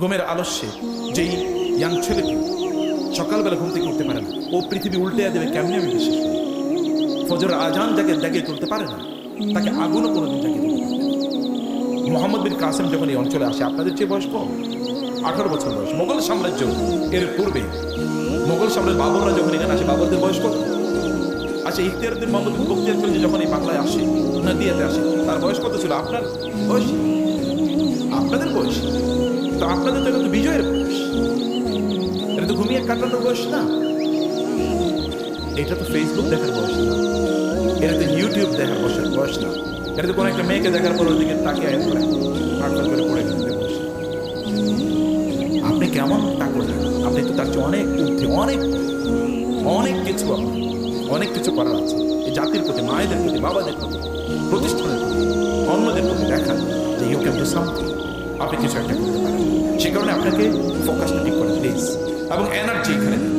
ঘুমের আলস্যে, যেই ইয়াং ছেলেটি সকালবেলা ঘুম থেকে উঠতে পারে না, ও পৃথিবী উল্টে দেবে কেমনি আমি বিশ্বাস করি? ফজর আজান যাকে জাগিয়ে তুলতে পারে না, তাকে আগুনও কোনোদিন জাগিয়ে তুলতে মোহাম্মদ বিন কাসেম যখন এই অঞ্চলে আসে, আপনাদের চেয়ে বয়স কম আঠারো বছর বয়স, মোগল সাম্রাজ্য। এর পূর্বে মোগল সাম্রাজ্য বাবররা যখন এখানে আসে, বাবরদের বয়স কত? আচ্ছা ইখতিয়ারুদ্দিন মোহাম্মদ খলজি যখন এই বাংলায় আসে, নদিয়াতে আসে, তার বয়স কত ছিল? আপনার বয়স? আপনাদের তো এটা তো বিজয়ের বয়স। এটা তো ঘুমিয়ে কাটানোর বয়স না। এটা তো ফেসবুক দেখার বয়স না। এটা তো ইউটিউব দেখার বয়স বয়স না। এটা তো কোনো একটা মেয়েকে দেখার পর ওদিকে তাকে আয়াত করে আটকা করে পড়ে গেলে বয়স আপনি কেমন? তা আপনি তো তার চেয়ে অনেক ঊর্ধ্বে অনেক অনেক কিছু অনেক কিছু করার আছে। এই জাতির প্রতি, মায়েদের প্রতি, বাবাদের প্রতি, প্রতিষ্ঠানের প্রতি, অন্যদের প্রতি দেখান যে ইউ ক্যান ডু সামথিং আপনি কিছু একটা করতে পারেন। সে কারণে আপনাকে ফোকাসটা ঠিক করেন প্লিজ এবং এনার্জি এখানে